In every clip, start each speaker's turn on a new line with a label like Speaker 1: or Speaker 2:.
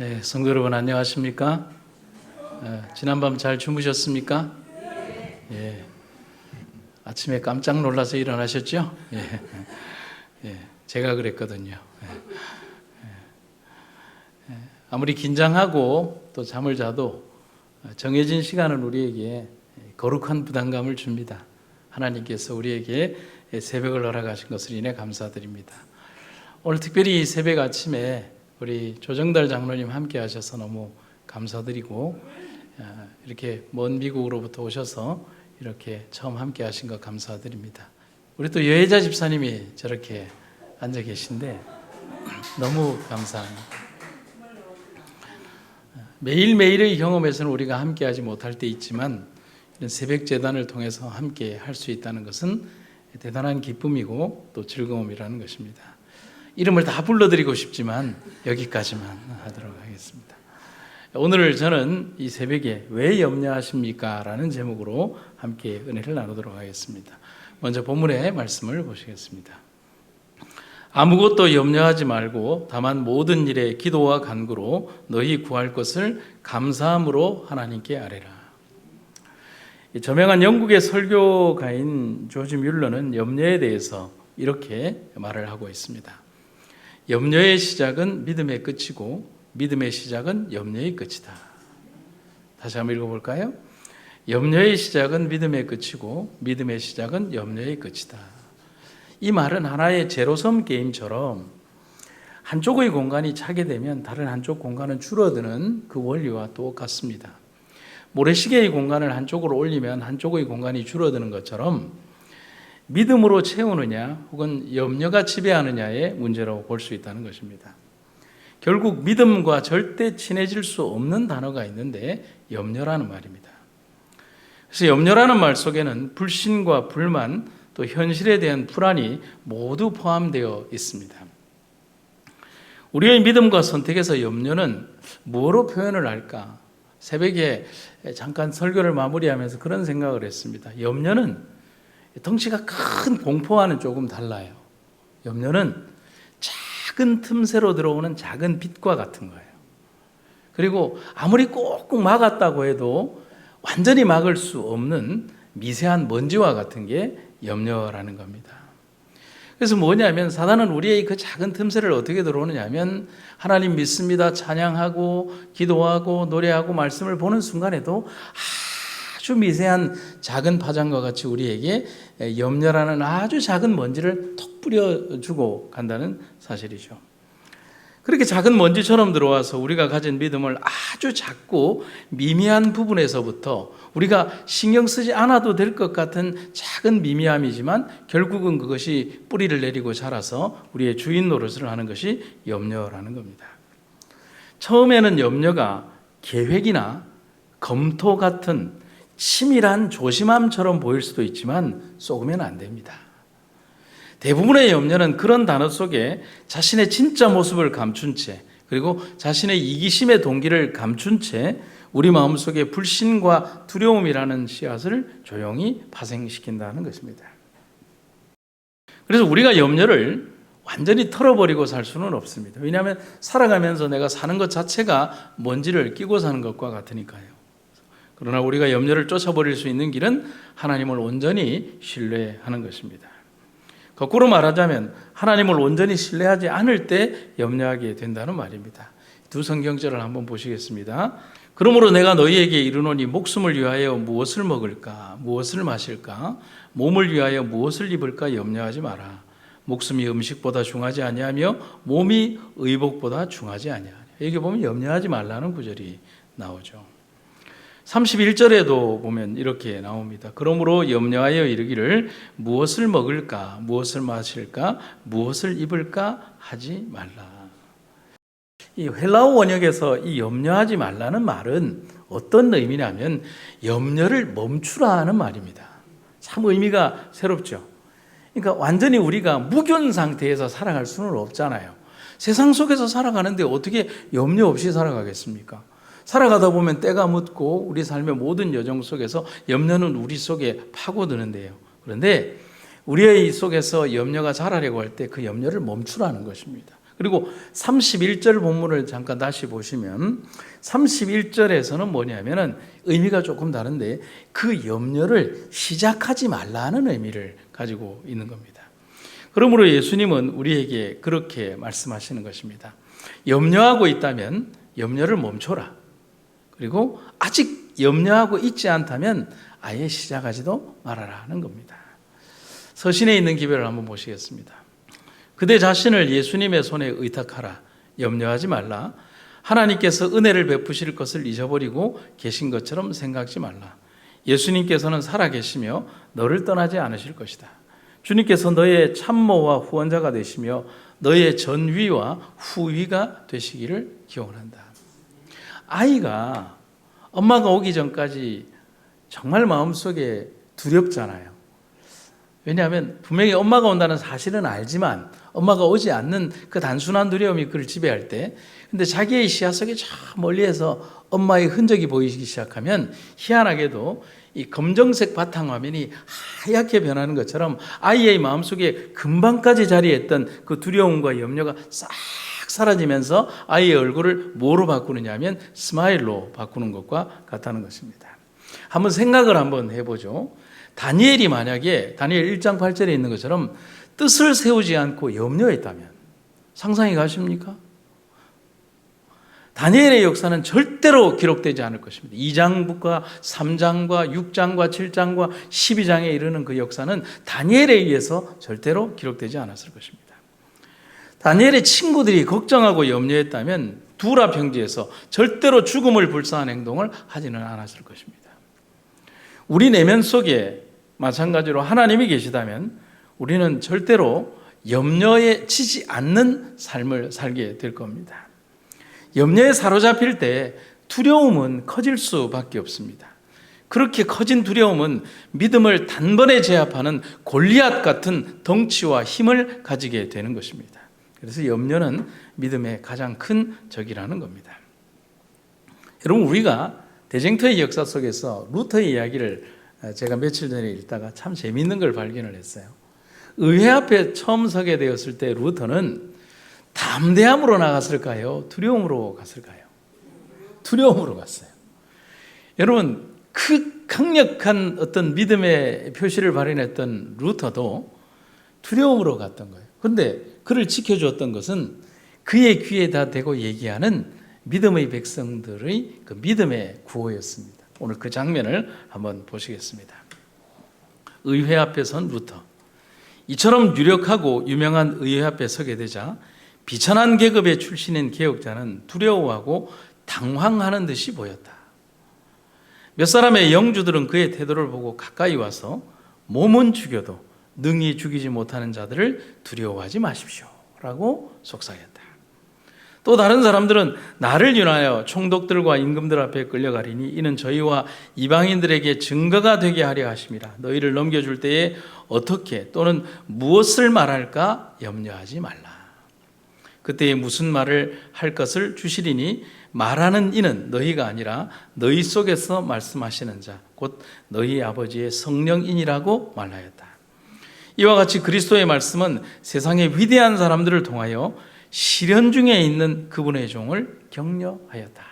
Speaker 1: 네, 성도 여러분 안녕하십니까? 어, 지난밤 잘 주무셨습니까? 예. 아침에 깜짝 놀라서 일어나셨죠? 예. 예. 제가 그랬거든요. 예. 예. 아무리 긴장하고 또 잠을 자도 정해진 시간은 우리에게 거룩한 부담감을 줍니다. 하나님께서 우리에게 새벽을 허락하신 것을 인해 감사드립니다. 오늘 특별히 이 새벽 아침에 우리 조정달 장로님 함께 하셔서 너무 감사드리고 아, 이렇게 먼 미국으로부터 오셔서 이렇게 처음 함께 하신 것 감사드립니다. 우리 또 여혜자 집사님이 저렇게 앉아 계신데 너무 감사합니다. 매일매일의 경험에서는 우리가 함께 하지 못할 때 있지만 이런 새벽 재단을 통해서 함께 할 수 있다는 것은 대단한 기쁨이고 또 즐거움이라는 것입니다. 이름을 다 불러드리고 싶지만 여기까지만 하도록 하겠습니다. 오늘 저는 이 새벽에 왜 염려하십니까? 라는 제목으로 함께 은혜를 나누도록 하겠습니다. 먼저 본문의 말씀을 보시겠습니다. 아무것도 염려하지 말고 다만 모든 일에 기도와 간구로 너희 구할 것을 감사함으로 하나님께 아뢰라. 이 저명한 영국의 설교가인 조지 뮬러는 염려에 대해서 이렇게 말을 하고 있습니다. 염려의 시작은 믿음의 끝이고 믿음의 시작은 염려의 끝이다. 다시 한번 읽어볼까요? 염려의 시작은 믿음의 끝이고 믿음의 시작은 염려의 끝이다. 이 말은 하나의 제로섬 게임처럼 한쪽의 공간이 차게 되면 다른 한쪽 공간은 줄어드는 그 원리와 똑같습니다. 모래시계의 공간을 한쪽으로 올리면 한쪽의 공간이 줄어드는 것처럼 믿음으로 채우느냐 혹은 염려가 지배하느냐의 문제라고 볼 수 있다는 것입니다. 결국 믿음과 절대 친해질 수 없는 단어가 있는데 염려라는 말입니다. 그래서 염려라는 말 속에는 불신과 불만 또 현실에 대한 불안이 모두 포함되어 있습니다. 우리의 믿음과 선택에서 염려는 뭐로 표현을 할까? 새벽에 잠깐 설교를 마무리하면서 그런 생각을 했습니다. 염려는 덩치가 큰 공포와는 조금 달라요. 염려는 작은 틈새로 들어오는 작은 빛과 같은 거예요. 그리고 아무리 꼭꼭 막았다고 해도 완전히 막을 수 없는 미세한 먼지와 같은 게 염려라는 겁니다. 그래서 뭐냐면 사단은 우리의 그 작은 틈새를 어떻게 들어오느냐면 하나님 믿습니다 찬양하고 기도하고 노래하고 말씀을 보는 순간에도 아주 미세한 작은 파장과 같이 우리에게 염려라는 아주 작은 먼지를 톡 뿌려주고 간다는 사실이죠. 그렇게 작은 먼지처럼 들어와서 우리가 가진 믿음을 아주 작고 미미한 부분에서부터 우리가 신경 쓰지 않아도 될 것 같은 작은 미미함이지만 결국은 그것이 뿌리를 내리고 자라서 우리의 주인 노릇을 하는 것이 염려라는 겁니다. 처음에는 염려가 계획이나 검토 같은 치밀한 조심함처럼 보일 수도 있지만 쏘으면 안 됩니다. 대부분의 염려는 그런 단어 속에 자신의 진짜 모습을 감춘 채 그리고 자신의 이기심의 동기를 감춘 채 우리 마음속에 불신과 두려움이라는 씨앗을 조용히 파생시킨다는 것입니다. 그래서 우리가 염려를 완전히 털어버리고 살 수는 없습니다. 왜냐하면 살아가면서 내가 사는 것 자체가 먼지를 끼고 사는 것과 같으니까요. 그러나 우리가 염려를 쫓아버릴 수 있는 길은 하나님을 온전히 신뢰하는 것입니다. 거꾸로 말하자면 하나님을 온전히 신뢰하지 않을 때 염려하게 된다는 말입니다. 두 성경절을 한번 보시겠습니다. 그러므로 내가 너희에게 이르노니 목숨을 위하여 무엇을 먹을까 무엇을 마실까 몸을 위하여 무엇을 입을까 염려하지 마라. 목숨이 음식보다 중하지 아니하며 몸이 의복보다 중하지 아니하냐. 여기 보면 염려하지 말라는 구절이 나오죠. 31절에도 보면 이렇게 나옵니다. 그러므로 염려하여 이르기를 무엇을 먹을까, 무엇을 마실까, 무엇을 입을까 하지 말라. 이 헬라어 원역에서 이 염려하지 말라는 말은 어떤 의미냐면 염려를 멈추라 하는 말입니다. 참 의미가 새롭죠. 그러니까 완전히 우리가 무균 상태에서 살아갈 수는 없잖아요. 세상 속에서 살아가는데 어떻게 염려 없이 살아가겠습니까? 살아가다 보면 때가 묻고 우리 삶의 모든 여정 속에서 염려는 우리 속에 파고드는데요. 그런데 우리의 속에서 염려가 자라려고 할 때 그 염려를 멈추라는 것입니다. 그리고 31절 본문을 잠깐 다시 보시면 31절에서는 뭐냐면은 의미가 조금 다른데 그 염려를 시작하지 말라는 의미를 가지고 있는 겁니다. 그러므로 예수님은 우리에게 그렇게 말씀하시는 것입니다. 염려하고 있다면 염려를 멈춰라. 그리고 아직 염려하고 있지 않다면 아예 시작하지도 말아라는 겁니다. 서신에 있는 기별을 한번 보시겠습니다. 그대 자신을 예수님의 손에 의탁하라. 염려하지 말라. 하나님께서 은혜를 베푸실 것을 잊어버리고 계신 것처럼 생각지 말라. 예수님께서는 살아계시며 너를 떠나지 않으실 것이다. 주님께서 너의 참모와 후원자가 되시며 너의 전위와 후위가 되시기를 기원한다. 아이가 엄마가 오기 전까지 정말 마음속에 두렵잖아요. 왜냐하면 분명히 엄마가 온다는 사실은 알지만 엄마가 오지 않는 그 단순한 두려움이 그를 지배할 때 근데 자기의 시야 속에 저 멀리에서 엄마의 흔적이 보이기 시작하면 희한하게도 이 검정색 바탕화면이 하얗게 변하는 것처럼 아이의 마음속에 금방까지 자리했던 그 두려움과 염려가 싹 사라지면서 아이의 얼굴을 뭐로 바꾸느냐 하면 스마일로 바꾸는 것과 같다는 것입니다. 한번 생각을 한번 해보죠. 다니엘이 만약에 다니엘 1장 8절에 있는 것처럼 뜻을 세우지 않고 염려했다면 상상이 가십니까? 다니엘의 역사는 절대로 기록되지 않을 것입니다. 2장부과 3장과 6장과 7장과 12장에 이르는 그 역사는 다니엘에 의해서 절대로 기록되지 않았을 것입니다. 다니엘의 친구들이 걱정하고 염려했다면 두라 평지에서 절대로 죽음을 불사한 행동을 하지는 않았을 것입니다. 우리 내면 속에 마찬가지로 하나님이 계시다면 우리는 절대로 염려에 치지 않는 삶을 살게 될 겁니다. 염려에 사로잡힐 때 두려움은 커질 수밖에 없습니다. 그렇게 커진 두려움은 믿음을 단번에 제압하는 골리앗 같은 덩치와 힘을 가지게 되는 것입니다. 그래서 염려는 믿음의 가장 큰 적이라는 겁니다. 여러분 우리가 대쟁터의 역사 속에서 루터의 이야기를 제가 며칠 전에 읽다가 참 재미있는 걸 발견을 했어요. 의회 앞에 처음 서게 되었을 때 루터는 담대함으로 나갔을까요? 두려움으로 갔을까요? 두려움으로 갔어요. 여러분 그 강력한 어떤 믿음의 표시를 발현했던 루터도 두려움으로 갔던 거예요. 그런데 그를 지켜주었던 것은 그의 귀에 다 대고 얘기하는 믿음의 백성들의 그 믿음의 구호였습니다. 오늘 그 장면을 한번 보시겠습니다. 의회 앞에 선 루터. 이처럼 유력하고 유명한 의회 앞에 서게 되자 비천한 계급의 출신인 개혁자는 두려워하고 당황하는 듯이 보였다. 몇 사람의 영주들은 그의 태도를 보고 가까이 와서 몸은 죽여도 능히 죽이지 못하는 자들을 두려워하지 마십시오. 라고 속삭였다. 또 다른 사람들은 나를 인하여 총독들과 임금들 앞에 끌려가리니 이는 저희와 이방인들에게 증거가 되게 하려 하심이라. 너희를 넘겨줄 때에 어떻게 또는 무엇을 말할까 염려하지 말라. 그때에 무슨 말을 할 것을 주시리니 말하는 이는 너희가 아니라 너희 속에서 말씀하시는 자, 곧 너희 아버지의 성령인이라고 말하였다. 이와 같이 그리스도의 말씀은 세상의 위대한 사람들을 통하여 시련 중에 있는 그분의 종을 격려하였다.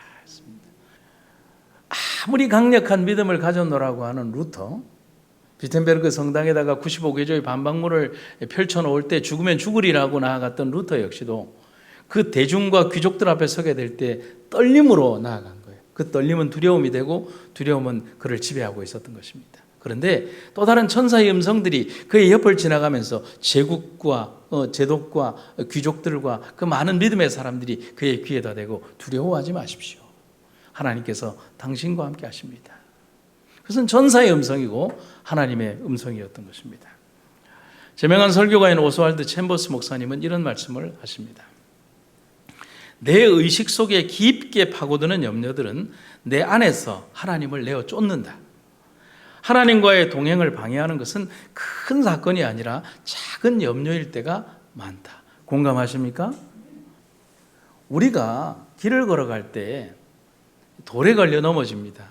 Speaker 1: 아무리 강력한 믿음을 가졌노라고 하는 루터, 비텐베르크 성당에다가 95개조의 반박문을 펼쳐놓을 때 죽으면 죽으리라고 나아갔던 루터 역시도 그 대중과 귀족들 앞에 서게 될 때 떨림으로 나아간 거예요. 그 떨림은 두려움이 되고 두려움은 그를 지배하고 있었던 것입니다. 그런데 또 다른 천사의 음성들이 그의 옆을 지나가면서 제국과 어, 제독과 귀족들과 그 많은 믿음의 사람들이 그의 귀에다 대고 두려워하지 마십시오. 하나님께서 당신과 함께 하십니다. 그것은 전사의 음성이고 하나님의 음성이었던 것입니다. 제명한 설교가인 오스왈드 챔버스 목사님은 이런 말씀을 하십니다. 내 의식 속에 깊게 파고드는 염려들은 내 안에서 하나님을 내어 쫓는다. 하나님과의 동행을 방해하는 것은 큰 사건이 아니라 작은 염려일 때가 많다. 공감하십니까? 우리가 길을 걸어갈 때 돌에 걸려 넘어집니다.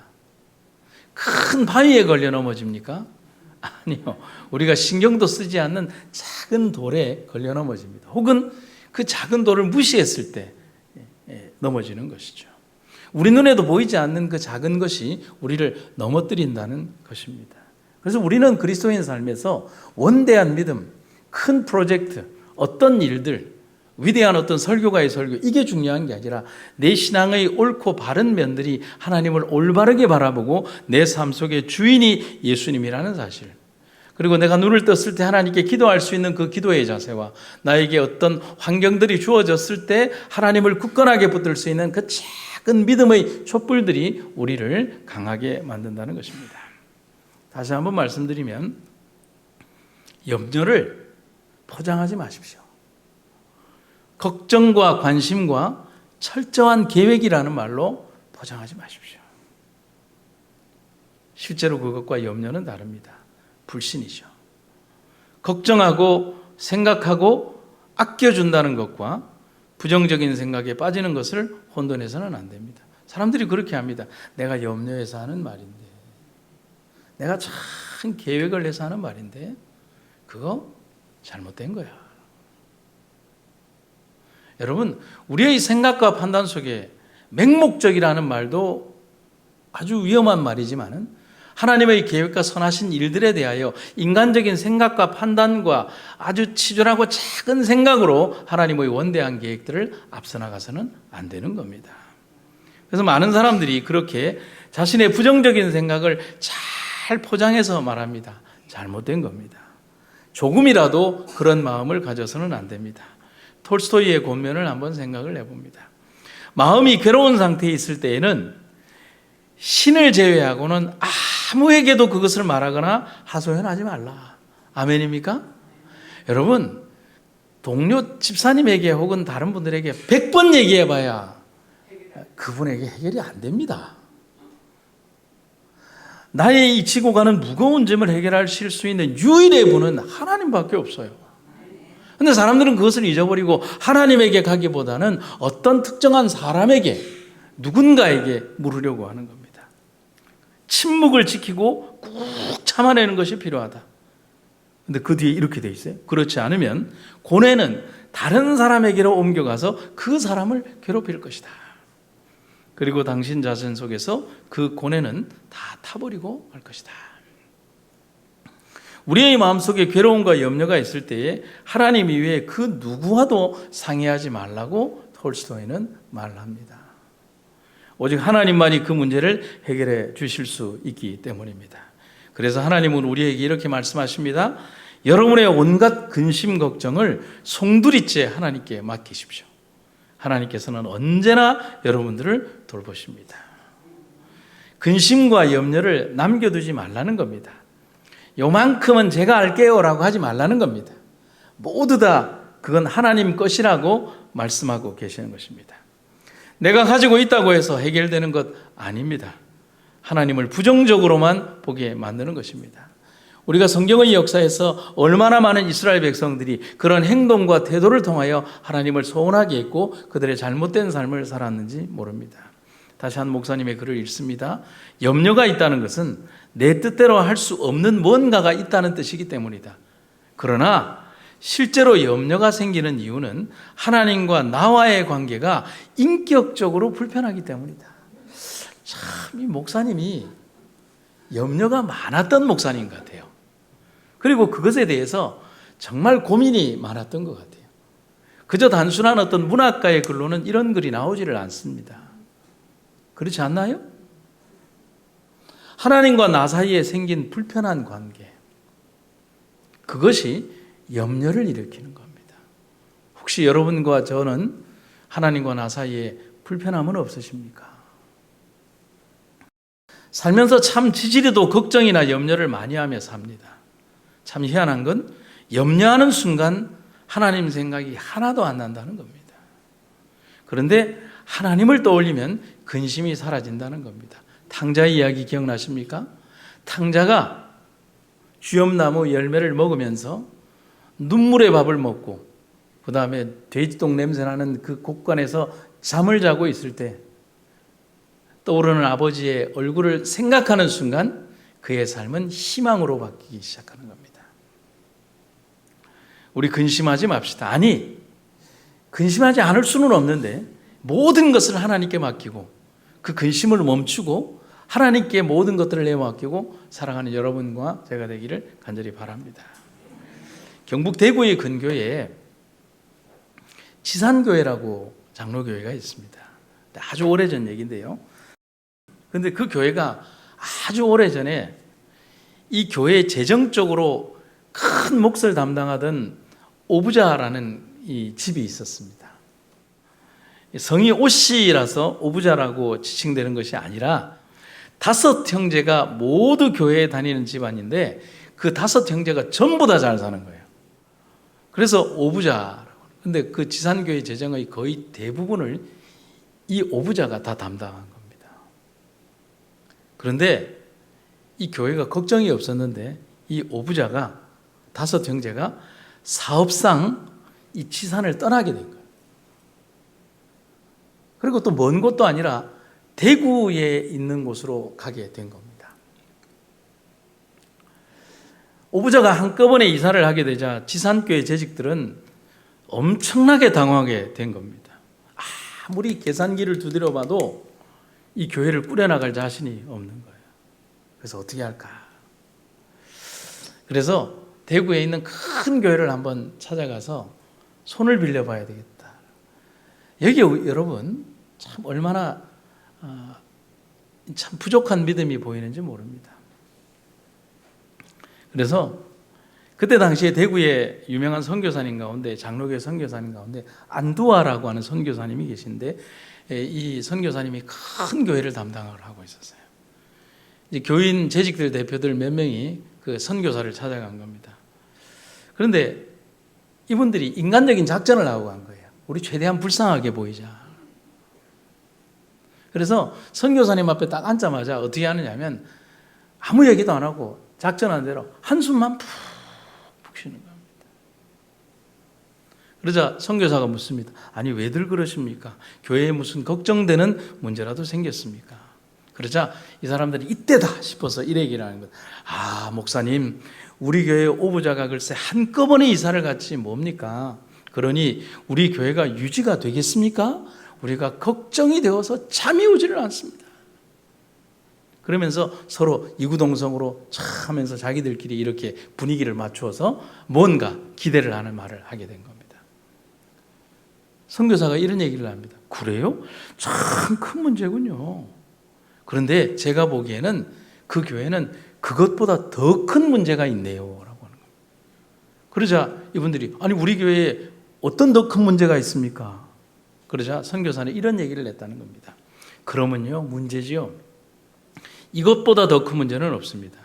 Speaker 1: 큰 바위에 걸려 넘어집니까? 아니요. 우리가 신경도 쓰지 않는 작은 돌에 걸려 넘어집니다. 혹은 그 작은 돌을 무시했을 때 예, 넘어지는 것이죠. 우리 눈에도 보이지 않는 그 작은 것이 우리를 넘어뜨린다는 것입니다. 그래서 우리는 그리스도인 삶에서 원대한 믿음, 큰 프로젝트, 어떤 일들, 위대한 어떤 설교가의 설교, 이게 중요한 게 아니라 내 신앙의 옳고 바른 면들이 하나님을 올바르게 바라보고 내 삶 속의 주인이 예수님이라는 사실. 그리고 내가 눈을 떴을 때 하나님께 기도할 수 있는 그 기도의 자세와 나에게 어떤 환경들이 주어졌을 때 하나님을 굳건하게 붙들 수 있는 그 작은 믿음의 촛불들이 우리를 강하게 만든다는 것입니다. 다시 한번 말씀드리면 염려를 포장하지 마십시오. 걱정과 관심과 철저한 계획이라는 말로 포장하지 마십시오. 실제로 그것과 염려는 다릅니다. 불신이죠. 걱정하고 생각하고 아껴준다는 것과 부정적인 생각에 빠지는 것을 혼돈해서는 안 됩니다. 사람들이 그렇게 합니다. 내가 염려해서 하는 말인데, 내가 참 계획을 해서 하는 말인데, 그거 잘못된 거야. 여러분, 우리의 생각과 판단 속에 맹목적이라는 말도 아주 위험한 말이지만은 하나님의 계획과 선하신 일들에 대하여 인간적인 생각과 판단과 아주 치졸하고 작은 생각으로 하나님의 원대한 계획들을 앞서 나가서는 안 되는 겁니다. 그래서 많은 사람들이 그렇게 자신의 부정적인 생각을 잘 포장해서 말합니다. 잘못된 겁니다. 조금이라도 그런 마음을 가져서는 안 됩니다. 톨스토이의 권면을 한번 생각을 해봅니다. 마음이 괴로운 상태에 있을 때에는 신을 제외하고는 아무에게도 그것을 말하거나 하소연하지 말라. 아멘입니까? 여러분, 동료 집사님에게 혹은 다른 분들에게 100번 얘기해 봐야 그분에게 해결이 안 됩니다. 나의 이 지고 가는 무거운 점을 해결하실 수 있는 유일의 분은 하나님밖에 없어요. 근데 사람들은 그것을 잊어버리고 하나님에게 가기보다는 어떤 특정한 사람에게 누군가에게 물으려고 하는 겁니다. 침묵을 지키고 꾹 참아내는 것이 필요하다. 근데 그 뒤에 이렇게 돼 있어요. 그렇지 않으면 고뇌는 다른 사람에게로 옮겨가서 그 사람을 괴롭힐 것이다. 그리고 당신 자신 속에서 그 고뇌는 다 타버리고 말 것이다. 우리의 마음속에 괴로움과 염려가 있을 때에 하나님 이외에 그 누구와도 상의하지 말라고 톨스토이는 말합니다. 오직 하나님만이 그 문제를 해결해 주실 수 있기 때문입니다. 그래서 하나님은 우리에게 이렇게 말씀하십니다. 여러분의 온갖 근심 걱정을 송두리째 하나님께 맡기십시오. 하나님께서는 언제나 여러분들을 돌보십니다. 근심과 염려를 남겨두지 말라는 겁니다. 요만큼은 제가 알게요라고 하지 말라는 겁니다. 모두 다 그건 하나님 것이라고 말씀하고 계시는 것입니다. 내가 가지고 있다고 해서 해결되는 것 아닙니다. 하나님을 부정적으로만 보게 만드는 것입니다. 우리가 성경의 역사에서 얼마나 많은 이스라엘 백성들이 그런 행동과 태도를 통하여 하나님을 소원하게 했고 그들의 잘못된 삶을 살았는지 모릅니다. 다시 한 목사님의 글을 읽습니다. 염려가 있다는 것은 내 뜻대로 할 수 없는 뭔가가 있다는 뜻이기 때문이다. 그러나 실제로 염려가 생기는 이유는 하나님과 나와의 관계가 인격적으로 불편하기 때문이다. 참, 이 목사님이 염려가 많았던 목사님 같아요. 그리고 그것에 대해서 정말 고민이 많았던 것 같아요. 그저 단순한 어떤 문학가의 글로는 이런 글이 나오지를 않습니다. 그렇지 않나요? 하나님과 나 사이에 생긴 불편한 관계. 그것이 염려를 일으키는 겁니다. 혹시 여러분과 저는 하나님과 나 사이에 불편함은 없으십니까? 살면서 참 지지리도 걱정이나 염려를 많이 하며 삽니다. 참 희한한 건 염려하는 순간 하나님 생각이 하나도 안 난다는 겁니다. 그런데 하나님을 떠올리면 근심이 사라진다는 겁니다. 탕자의 이야기 기억나십니까? 탕자가 쥐엄나무 열매를 먹으면서 눈물의 밥을 먹고 그 다음에 돼지똥 냄새 나는 그 곳간에서 잠을 자고 있을 때 떠오르는 아버지의 얼굴을 생각하는 순간 그의 삶은 희망으로 바뀌기 시작하는 겁니다. 우리 근심하지 맙시다. 아니, 근심하지 않을 수는 없는데 모든 것을 하나님께 맡기고 그 근심을 멈추고 하나님께 모든 것들을 내맡기고 살아가는 여러분과 제가 되기를 간절히 바랍니다. 경북 대구의 근교에 지산교회라고 장로교회가 있습니다. 아주 오래전 얘기인데요. 근데 그 교회가 아주 오래전에 이 교회 재정적으로 큰 몫을 담당하던 오부자라는 이 집이 있었습니다. 성이 오씨라서 오부자라고 지칭되는 것이 아니라 다섯 형제가 모두 교회에 다니는 집안인데 그 다섯 형제가 전부 다 잘 사는 거예요. 그래서 오부자라고. 근데 그 지산교회 재정의 거의 대부분을 이 오부자가 다 담당한 겁니다. 그런데 이 교회가 걱정이 없었는데 이 오부자가 다섯 형제가 사업상 이 지산을 떠나게 된 거예요. 그리고 또 먼 곳도 아니라 대구에 있는 곳으로 가게 된 겁니다. 오부자가 한꺼번에 이사를 하게 되자 지산교회 재직들은 엄청나게 당황하게 된 겁니다. 아무리 계산기를 두드려 봐도 이 교회를 꾸려나갈 자신이 없는 거예요. 그래서 어떻게 할까? 그래서 대구에 있는 큰 교회를 한번 찾아가서 손을 빌려봐야 되겠다. 여기 여러분 참 얼마나 어, 참 부족한 믿음이 보이는지 모릅니다. 그래서 그때 당시에 대구에 유명한 선교사님 가운데 장로교 선교사님 가운데 안두아라고 하는 선교사님이 계신데 이 선교사님이 큰 교회를 담당을 하고 있었어요. 이제 교인 재직들 대표들 몇 명이 그 선교사를 찾아간 겁니다. 그런데 이분들이 인간적인 작전을 하고 간 거예요. 우리 최대한 불쌍하게 보이자. 그래서 선교사님 앞에 딱 앉자마자 어떻게 하느냐면 아무 얘기도 안 하고 작전한 대로 한숨만 푹 푹 쉬는 겁니다. 그러자 선교사가 묻습니다. 아니 왜들 그러십니까? 교회에 무슨 걱정되는 문제라도 생겼습니까? 그러자 이 사람들이 이때다 싶어서 이래 얘기를 하는 거예요. 아 목사님 우리 교회 오부자가 글쎄 한꺼번에 이사를 갔지 뭡니까? 그러니 우리 교회가 유지가 되겠습니까? 우리가 걱정이 되어서 잠이 오지를 않습니다. 그러면서 서로 이구동성으로 차 하면서 자기들끼리 이렇게 분위기를 맞추어서 뭔가 기대를 하는 말을 하게 된 겁니다. 선교사가 이런 얘기를 합니다. 그래요? 참 큰 문제군요. 그런데 제가 보기에는 그 교회는 그것보다 더 큰 문제가 있네요. 라고 하는 겁니다. 그러자 이분들이 아니 우리 교회에 어떤 더 큰 문제가 있습니까? 그러자 선교사는 이런 얘기를 냈다는 겁니다. 그러면요, 문제지요. 이것보다 더 큰 문제는 없습니다.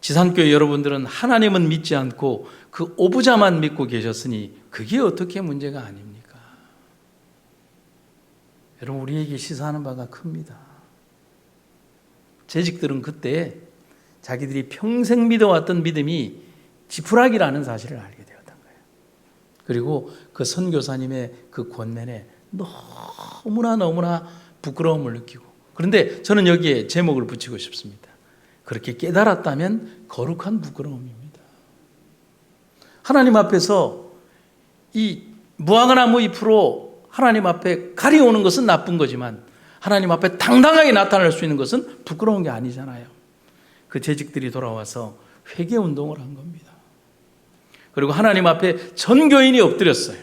Speaker 1: 지산교회 여러분들은 하나님은 믿지 않고 그 오부자만 믿고 계셨으니 그게 어떻게 문제가 아닙니까? 여러분, 우리에게 시사하는 바가 큽니다. 재직들은 그때 자기들이 평생 믿어왔던 믿음이 지푸라기라는 사실을 알게 되었던 거예요. 그리고 그 선교사님의 그 권면에 너무나 너무나 부끄러움을 느끼고 그런데 저는 여기에 제목을 붙이고 싶습니다. 그렇게 깨달았다면 거룩한 부끄러움입니다. 하나님 앞에서 이 무화과나무 잎으로 하나님 앞에 가려오는 것은 나쁜 거지만 하나님 앞에 당당하게 나타날 수 있는 것은 부끄러운 게 아니잖아요. 그 재직들이 돌아와서 회개 운동을 한 겁니다. 그리고 하나님 앞에 전교인이 엎드렸어요.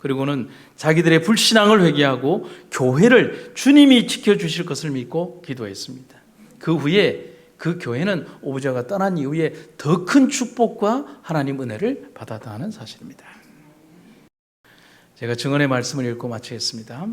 Speaker 1: 그리고는 자기들의 불신앙을 회개하고 교회를 주님이 지켜주실 것을 믿고 기도했습니다. 그 후에 그 교회는 오부자가 떠난 이후에 더 큰 축복과 하나님 은혜를 받았다는 사실입니다. 제가 증언의 말씀을 읽고 마치겠습니다.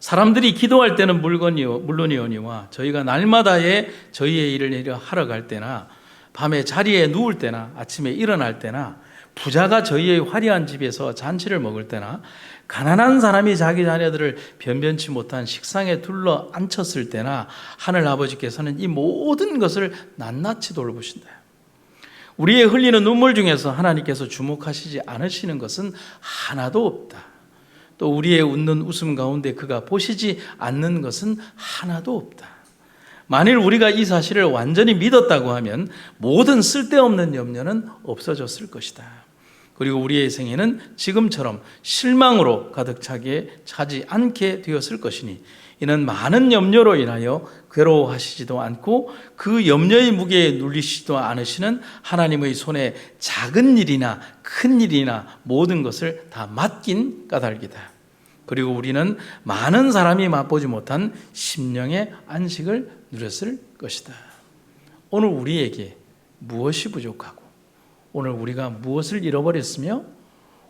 Speaker 1: 사람들이 기도할 때는 물론이오니와 저희가 날마다의 저희의 일을 하러 갈 때나 밤에 자리에 누울 때나 아침에 일어날 때나 부자가 저희의 화려한 집에서 잔치를 먹을 때나 가난한 사람이 자기 자녀들을 변변치 못한 식상에 둘러 앉혔을 때나 하늘 아버지께서는 이 모든 것을 낱낱이 돌보신다. 우리의 흘리는 눈물 중에서 하나님께서 주목하시지 않으시는 것은 하나도 없다. 또 우리의 웃는 웃음 가운데 그가 보시지 않는 것은 하나도 없다. 만일 우리가 이 사실을 완전히 믿었다고 하면 모든 쓸데없는 염려는 없어졌을 것이다. 그리고 우리의 생애는 지금처럼 실망으로 가득 차게 차지 않게 되었을 것이니 이는 많은 염려로 인하여 괴로워하시지도 않고 그 염려의 무게에 눌리시지도 않으시는 하나님의 손에 작은 일이나 큰 일이나 모든 것을 다 맡긴 까닭이다. 그리고 우리는 많은 사람이 맛보지 못한 심령의 안식을 누렸을 것이다. 오늘 우리에게 무엇이 부족하고 오늘 우리가 무엇을 잃어버렸으며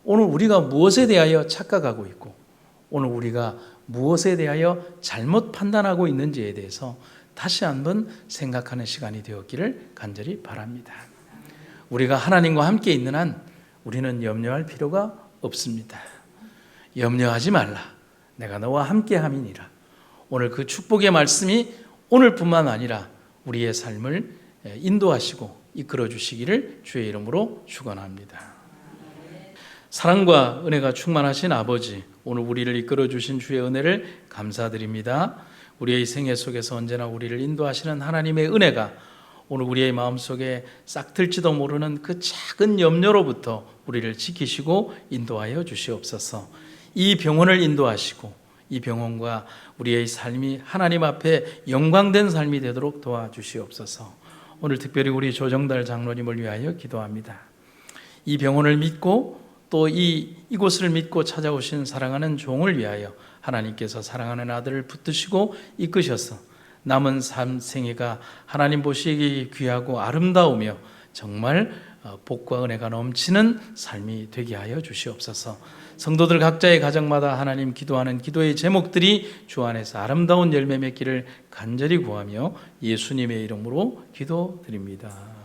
Speaker 1: 오늘 우리가 무엇에 대하여 착각하고 있고 오늘 우리가 무엇에 대하여 잘못 판단하고 있는지에 대해서 다시 한번 생각하는 시간이 되었기를 간절히 바랍니다. 우리가 하나님과 함께 있는 한 우리는 염려할 필요가 없습니다. 염려하지 말라. 내가 너와 함께 함이니라. 오늘 그 축복의 말씀이 오늘뿐만 아니라 우리의 삶을 인도하시고 이끌어 주시기를 주의 이름으로 축원합니다. 사랑과 은혜가 충만하신 아버지, 오늘 우리를 이끌어 주신 주의 은혜를 감사드립니다. 우리의 생애 속에서 언제나 우리를 인도하시는 하나님의 은혜가 오늘 우리의 마음속에 싹틀지도 모르는 그 작은 염려로부터 우리를 지키시고 인도하여 주시옵소서. 이 병원을 인도하시고 이 병원과 우리의 삶이 하나님 앞에 영광된 삶이 되도록 도와주시옵소서. 오늘 특별히 우리 조정달 장로님을 위하여 기도합니다. 이 병원을 믿고 또 이 이곳을 믿고 찾아오신 사랑하는 종을 위하여 하나님께서 사랑하는 아들을 붙드시고 이끄셔서 남은 삶 생애가 하나님 보시기 귀하고 아름다우며 정말 어, 복과 은혜가 넘치는 삶이 되게 하여 주시옵소서. 성도들 각자의 가정마다 하나님 기도하는 기도의 제목들이 주 안에서 아름다운 열매 맺기를 간절히 구하며 예수님의 이름으로 기도드립니다.